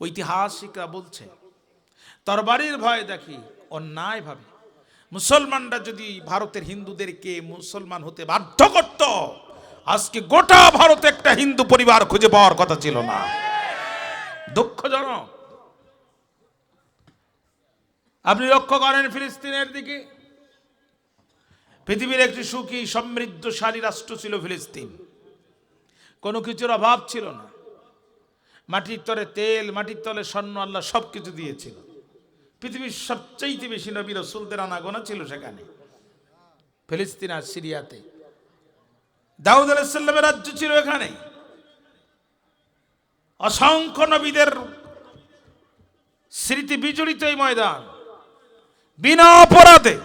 ঐতিহাসিকরা বলছে, তরবারির ভয় দেখি, অন্যায় ভাবে। মুসলমানরা যদি ভারতের হিন্দুদেরকে মুসলমান হতে বাধ্য করত, আজকে গোটা ভারতে একটা হিন্দু পরিবার খুঁজে পাওয়ার কথা ছিল না। দুঃখজনক। আপনি লক্ষ্য করেন ফিলিস্তিনের দিকে? পৃথিবীর একটি সুখী সমৃদ্ধশালী রাষ্ট্র ছিল ফিলিস্তিন। কোনো কিছুর অভাব ছিল না। মাটির তলে তেল, মাটির তলে স্বর্ণ আল্লাহ সব কিছু দিয়েছিল। পৃথিবীর সবচাইতে বেশি নবী রসুলদের আনাগোনা ছিল সেখানে। ফিলিস্তিন আর সিরিয়াতে। দাউদ আলাইসাল্লামের রাজ্য ছিল এখানে। অসংখ্য নবীদের স্মৃতি বিজড়িত এই ময়দান। বিনা অপরাধে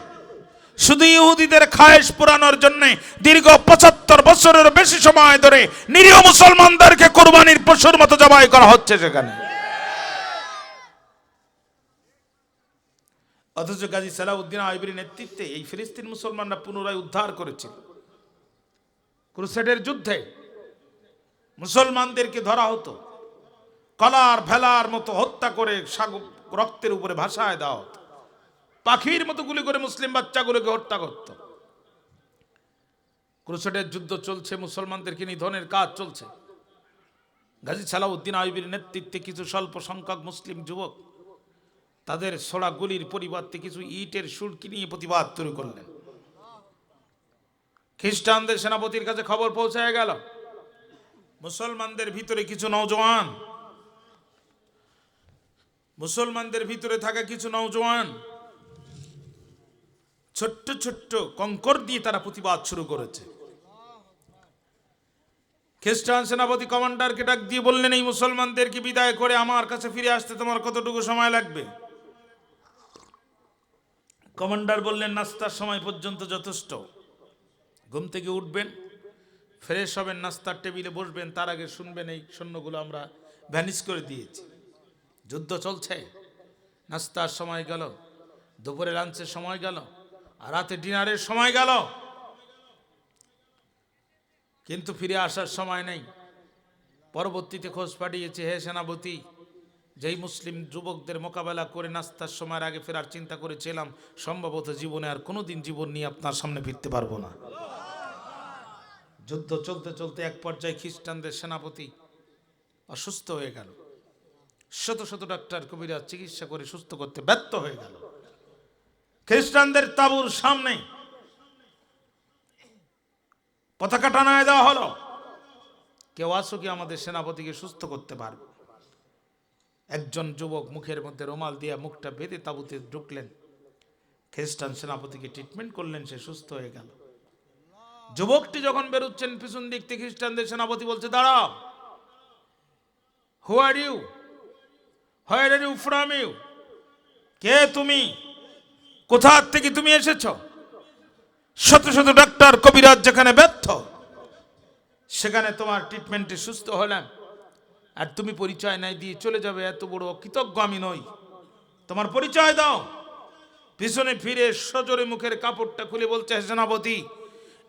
শুধু ইহুদিদের খায়েশ পুরানোর জন্য দীর্ঘ পঁচাত্তর বছরের বেশি সময় ধরে নিরীহ মুসলমানদেরকে কোরবানির পশুর মতো জবাই করা হচ্ছে সেখানে। অথচ গাজী সালাউদ্দিন আইবির নেতৃত্বে এই ফিলিস্তিন মুসলমানরা পুনরায় উদ্ধার করেছিল। ক্রুসেডের যুদ্ধে মুসলমানদেরকে ধরা হতো। কলার, ভেলার মতো হত্যা করে রক্তের উপরে ভাসায় দেওয়া হতো। পাখির মতো গুলি করে মুসলিম বাচ্চাগুলোকে হত্যা করত। ক্রুসেডের যুদ্ধ চলছে মুসলমানদেরকে নিধনের কাজ চলছে? গাজী সালাউদ্দিন আইবির নেতৃত্বে কিছু স্বল্প সংখ্যক মুসলিম যুবক তাদের ছোড়া গুলির পরিবর্তে কিছু ইটের সুরকি নিয়ে প্রতিবাদ শুরু করলেন। খ্রিস্টানদের সেনাপতির কাছে খবর পৌঁছায় গেল, মুসলমানদের ভিতরে কিছু নওজওয়ান মুসলমানদের ভিতরে থাকা কিছু নওজওয়ান ছোট্ট ছোট্ট কঙ্কর দিয়ে তারা প্রতিবাদ শুরু করেছে। খ্রিস্টান সেনাপতি কমান্ডারকে ডাক দিয়ে বললেন, এই মুসলমানদেরকে বিদায় করে আমার কাছে ফিরে আসতে তোমার কতটুকু সময় লাগবে? কমান্ডার বললেন, নাস্তার সময় পর্যন্ত যথেষ্ট। ঘুম থেকে উঠবেন, ফ্রেশ হবেন, নাস্তার টেবিলে বসবেন, তার আগে শুনবেন এই সৈন্যগুলো আমরা ভ্যানিশ করে দিয়েছি। যুদ্ধ চলছে, নাস্তার সময় গেল, দুপুরে লাঞ্চের সময় গেল আর রাতে ডিনারের সময় গেল। কিন্তু ফিরে আসার সময় নেই। পরবর্তীতে খোঁজ পাঠিয়েছে, হে সেনাপতি, যেই মুসলিম যুবকদের মোকাবেলা করে নাস্তার সময়ের আগে ফেরার চিন্তা করেছিলাম, সম্ভবত জীবনে আর কোনোদিন জীবন নিয়ে আপনার সামনে ফিরতে পারব না। যুদ্ধ চলতে চলতে এক পর্যায়ে খ্রিস্টানদের সেনাপতি অসুস্থ হয়ে গেল। শত শত ডাক্তার কবিরা চিকিৎসা করে সুস্থ করতে ব্যর্থ হয়ে গেল। খ্রিস্টানদের তাবুর সামনে পতাকা টানায় দেওয়া হলো। কেউ আসো কি আমাদের সেনাপতিকে সুস্থ করতে পারবে? একজন যুবক মুখের মধ্যে রুমাল দিয়ে মুখটা বেঁধে তাবুতে ঢুকলেন। খ্রিস্টান সেনাপতিকে ট্রিটমেন্ট করলেন, সে সুস্থ হয়ে গেল। যুবকটি যখন বেরোচ্ছেন পিছন দিক থেকে, খ্রিস্টানদের সেনাপতি বলছে, দাঁড়াও। Who are you where are you from you কে তুমি? কোথা থেকে তুমি এসেছ? শত শত ডাক্তার, কবিরাজ যেখানে ব্যর্থ, সেখানে তোমার ট্রিটমেন্টে সুস্থ হলাম আর তুমি পরিচয় নাই দিয়ে চলে যাবে, এত বড় কৃতজ্ঞ আমি নই। তোমার পরিচয় দাও। পিছনে ফিরে সজোরে মুখের কাপড়টা খুলে বলছে, "হে সেনাপতি,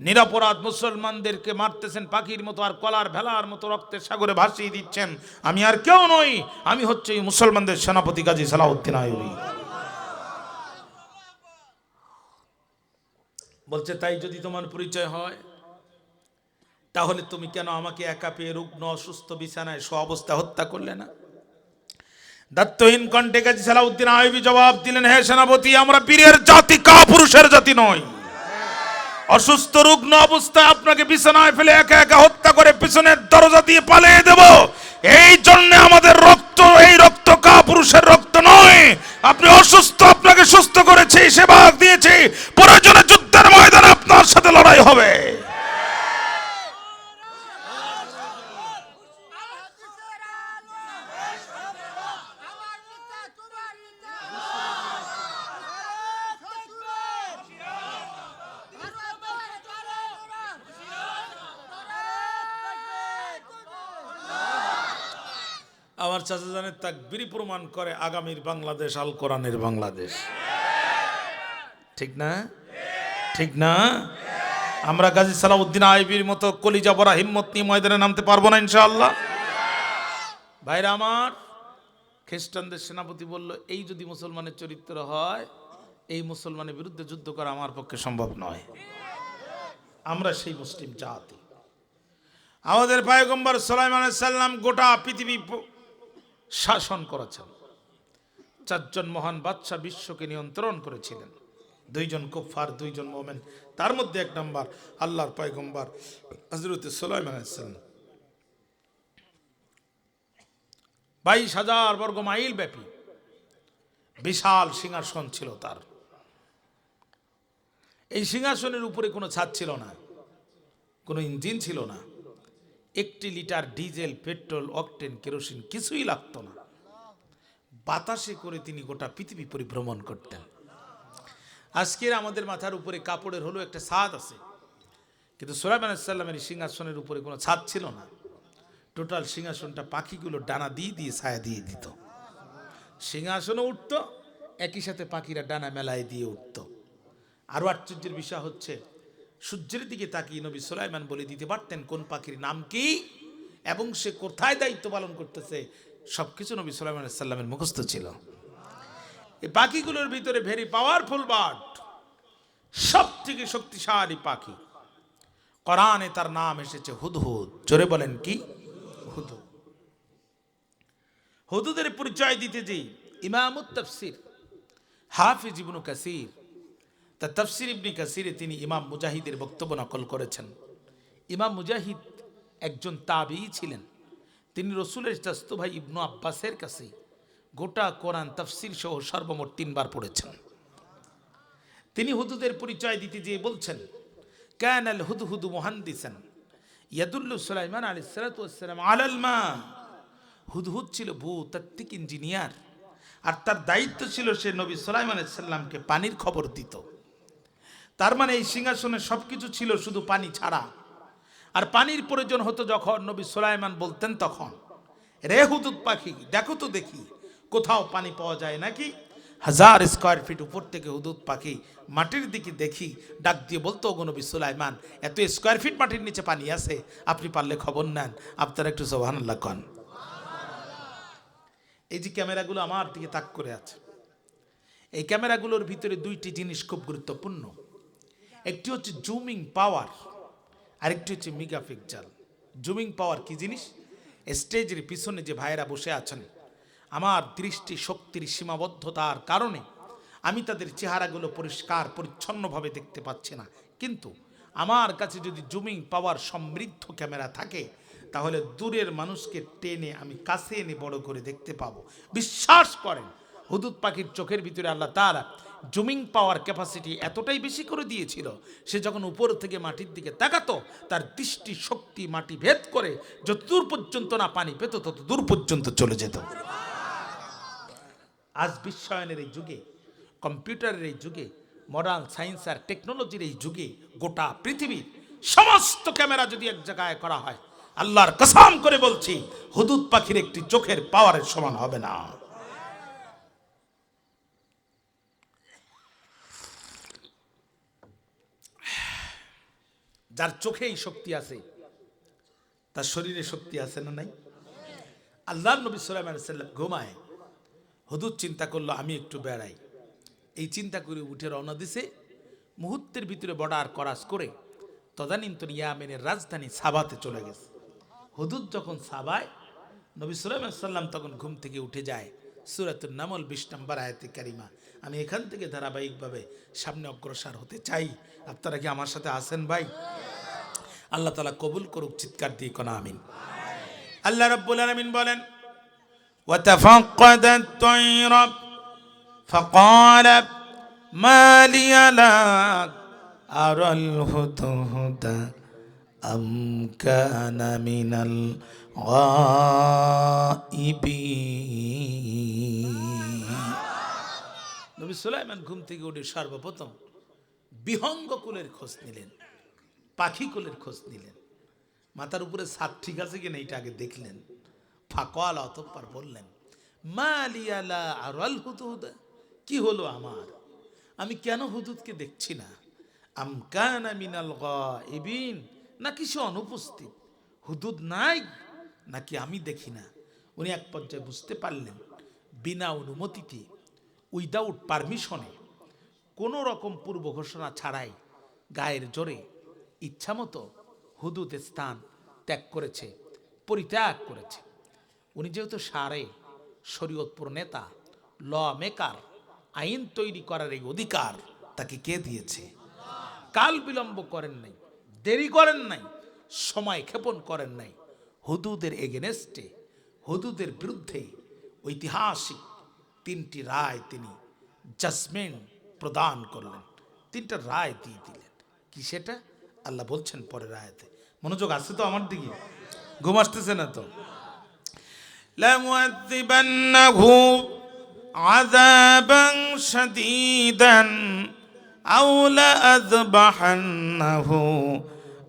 নিরাপরাধ মুসলমানদেরকে মারতেছেন, পাখির মতো আর কলার ভেলার মতো রক্তের সাগরে ভাসিয়ে দিচ্ছেন। আমি আর কেউ নই, আমি হচ্ছে মুসলমানদের সেনাপতি গাজী সালাউদ্দিন আইবি বলছে, তাই যদি তোমার পরিচয় হয়, তাহলে তুমি কেন আমাকে একা পেয়ে রুগ্ন, অসুস্থ, বিছানায় সব অবস্থা হত্যা করলে না? দাত্তহীন কণ্ঠে গাজী সালাউদ্দিন আইবি জবাব দিলেন, হে সেনাপতি, আমরা বীরের জাতি, কা পুরুষের জাতি নয় অসুস্থ, রুগ্ন অবস্থায় আপনাকে বিছানায় ফেলে একা একা হত্যা করে পিছনের দরজা দিয়ে পালিয়ে দেব। এই জন্য আমাদের রক্ত, এই রক্ত কা পুরুষের রক্ত নয়। আপনি অসুস্থ, আপনাকে সুস্থ করেছি সেবা দিয়েছি। প্রয়োজনে যুদ্ধের ময়দানে আপনার সাথে লড়াই হবে আমার চাচা জানের তাকবিরি প্রমাণ করে আগামীর বাংলাদেশ, আল কোরআনের বাংলাদেশ। ঠিক না? ঠিক না? আমরা গাজী সালাউদ্দিন আইবির মতো কলিজা বড়া হিম্মত নিয়ে ময়দানে নামতে পারব না ইনশাআল্লাহ। ভাইরা আমার, খ্রিস্টানদের সেনাপতি বলল, এই যদি মুসলমানের চরিত্র হয়, এই মুসলমানের বিরুদ্ধে যুদ্ধ করা আমার পক্ষে সম্ভব নয়। আমরা সেই মুসলিম জাতি। আমাদের পায়গম্বর সালাইমান সাল্লাম গোটা পৃথিবী শাসন করেছেন। চারজন মহান বাদশাহ বিশ্বকে নিয়ন্ত্রণ করেছিলেন। দুইজন কুফার দুইজন মোমেন। তার মধ্যে এক নম্বর আল্লাহর পয়গম্বর হজরত সুলাইমান বাইশ হাজার বর্গ মাইল ব্যাপী বিশাল সিংহাসন ছিল তার। এই সিংহাসনের উপরে কোনো ছাদ ছিল না, কোনো ইঞ্জিন ছিল না। একটি litre diesel, petrol, octane, kerosene কিছুই লাগতো না। বাতাসে করে তিনি গোটা পৃথিবী পরিভ্রমণ করতেন। আজকের আমাদের মাথার উপরে কাপড়ের হলো একটা ছাদ আছে। কিন্তু সোলাইমান সিংহাসনের উপরে কোনো ছাদ ছিল না। টোটাল সিংহাসনটা পাখিগুলো ডানা দিয়ে দিয়ে ছায়া দিয়ে দিত। সিংহাসনও উঠত, একই সাথে পাখিরা ডানা মেলায় দিয়ে উঠত। আরও আশ্চর্যের বিষয় হচ্ছে সূর্যের দিকে তাকিয়ে নবী সুলাইমান বলে দিতে পারতেন, কোন পাখির নাম কি এবং সে কোথায় দায়িত্ব পালন করতেছে? সব কিছু নবী সুলাইমান সাল্লামের মুখস্থ ছিল। এই পাখিগুলোর ভিতরে ভেরি পাওয়ারফুল বার্ড সব থেকে শক্তিশালী পাখি। কোরআনে তার নাম এসেছে হুদহুদ। জোরে বলেন কি? হুদু হুদুদের পরিচয় দিতে যে ইমামুত তফসির, হাফিজ ইবনু কাসির তা তফসির ইবনি কাসিরে তিনি ইমাম মুজাহিদের বক্তব্য নকল করেছেন। ইমাম মুজাহিদ একজন তাবি ছিলেন। তিনি রসুলের চাস্ত ভাই ইবনু আব্বাসের কাছে গোটা কোরআন তফসির সহ সর্বমোট তিনবার পড়েছেন। তিনি হুদুদের পরিচয় দিতে গিয়ে বলছেন ক্যান আল হুদ হুদু মোহান্দিসেন ইয়াদুল্লু সুলাইমান আলী সালাতাম আলাল মা। হুদহুদ ছিল ভূতাত্ত্বিক ইঞ্জিনিয়ার আর তার দায়িত্ব ছিল সে নবী সুলাইমান সাল্লামকে পানির খবর দিত। তার মানে এই সিংহাসনে সব কিছু ছিল শুধু পানি ছাড়া। আর পানির প্রয়োজন হতো যখন নবী সুলাইমান বলতেন তখন, রে হুদুদ পাখি, দেখো তো দেখি, কোথাও পানি পাওয়া যায় নাকি? হাজার স্কোয়ার ফিট উপর থেকে হুদুদ পাখি মাটির দিকে দেখি, ডাক দিয়ে বলতো নবী সুলাইমান, এত স্কোয়ার ফিট মাটির নিচে পানি আছে, আপনি পারলে খবর নেন, আপনারা একটু সোহানুল্লাহ কন। এই যে ক্যামেরাগুলো আমার দিকে তাক করে আছে, এই ক্যামেরাগুলোর ভিতরে দুইটি জিনিস খুব গুরুত্বপূর্ণ। একটি হচ্ছে জুমিং পাওয়ার আরেকটি হচ্ছে মিগা পিকচার জুমিং পাওয়ার কি জিনিস? স্টেজের পিছনে যে ভাইয়েরা বসে আছেন, আমার দৃষ্টি শক্তির সীমাবদ্ধতার কারণে আমি তাদের চেহারাগুলো পরিষ্কার, পরিচ্ছন্নভাবে দেখতে পাচ্ছি না। কিন্তু আমার কাছে যদি জুমিং পাওয়ার সমৃদ্ধ ক্যামেরা থাকে, তাহলে দূরের মানুষকে টেনে আমি কাছে এনে বড় করে দেখতে পাবো। বিশ্বাস করেন, হুদুদ পাখির চোখের ভিতরে আল্লাহ তারা জুমিং পাওয়ার ক্যাপাসিটি এতটাই বেশি করে দিয়েছিল, সে যখন উপর থেকে মাটির দিকে তাকাতো, তার দৃষ্টি শক্তি মাটি ভেদ করে যত দূর পর্যন্ত না পানি পেত তত দূর পর্যন্ত চলে যেত। আজ বিশ্বায়নের এই যুগে, কম্পিউটারের এই যুগে, মডার্ন সায়েন্স আর টেকনোলজির এই যুগে, গোটা পৃথিবীর সমস্ত ক্যামেরা যদি এক জায়গায় করা হয়, আল্লাহর কসাম করে বলছি, হুদুদ পাখির একটি চোখের পাওয়ারের সমান হবে না। যার চোখে এই শক্তি আছে, তার শরীরে শক্তি আছে না নাই? আল্লাহ নবী সাল্লাম ঘুমায়। হুদুদ চিন্তা করল, আমি একটু বেড়াই। এই চিন্তা করে উঠে রওনা দিছে। মুহূর্তের ভিতরে বর্ডার করাস করে তদানীন্তন ইয়ামেনের রাজধানী সাবাতে চলে গেছে। হুদুদ যখন সাবায় নবী সাল্লাম তখন ঘুম থেকে উঠে যায়। সুরাতুল নামল বিশ নম্বর আয়তে কারিমা আমি এখান থেকে ধারাবাহিকভাবে সামনে অগ্রসর হতে চাই আপনারা কি আমার সাথে আসেন ভাই আল্লাহ তালা কবুল করুক চিৎকার দিয়ে কোন আমিন আল্লাহ রব্বুল আলমিন বলেন وتفقد الطير فقال ما لي لا أرى الهدهد أم كان من الغائبين নবী সুলাইমান ঘুম থেকে উঠে সর্বপ্রথম বিহঙ্গ কুলের খোঁজ নিলেন পাখি কুলের খোঁজ নিলেন মাথার উপরে ছাদ ঠিক আছে কিনা এটা আগে দেখলেন ফাঁকওয়ালা অতঃপর বললেন মা আলিয়ালা আর আল হুদুদ কি হলো আমার আমি কেন হুদুদকে দেখছি না আমকানা মিনাল গাইবিন নাকি সে অনুপস্থিত? হুদুদ নাই? নাকি আমি দেখি না? উনি এক পর্যায়ে বুঝতে পারলেন, বিনা অনুমতিতে উইদাউট পারমিশনে কোনো রকম পূর্ব ঘোষণা ছাড়াই গায়ের জোরে ইচ্ছামতো হুদুদ স্থান ত্যাগ করেছে, পরিত্যাগ করেছে। উনি যেহেতু সারে, শরীয়তপুর নেতা, ল মেকার, আইন তৈরি করার এই অধিকার তাকে কে দিয়েছে? কাল বিলম্ব করেন নাই। দেরি করেন নাই সময় ক্ষেপণ করেন নাই হুদুদের এগেনেস্টে হুদুদের বিরুদ্ধে ঐতিহাসিক তিনটি রায় তিনি জাজমেন্ট প্রদান করলেন তিনটা রায় দিয়ে দিলেন কি সেটা আল্লাহ বলছেন পরে রায়তে মনোযোগ আসছে তো আমার দিকে ঘুম আসতেছে না তো لمؤذبنه عذابا شديدا أو لأذبحنه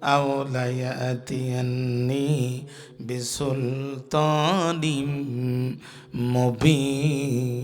أو ليأتيني بسلطان مبين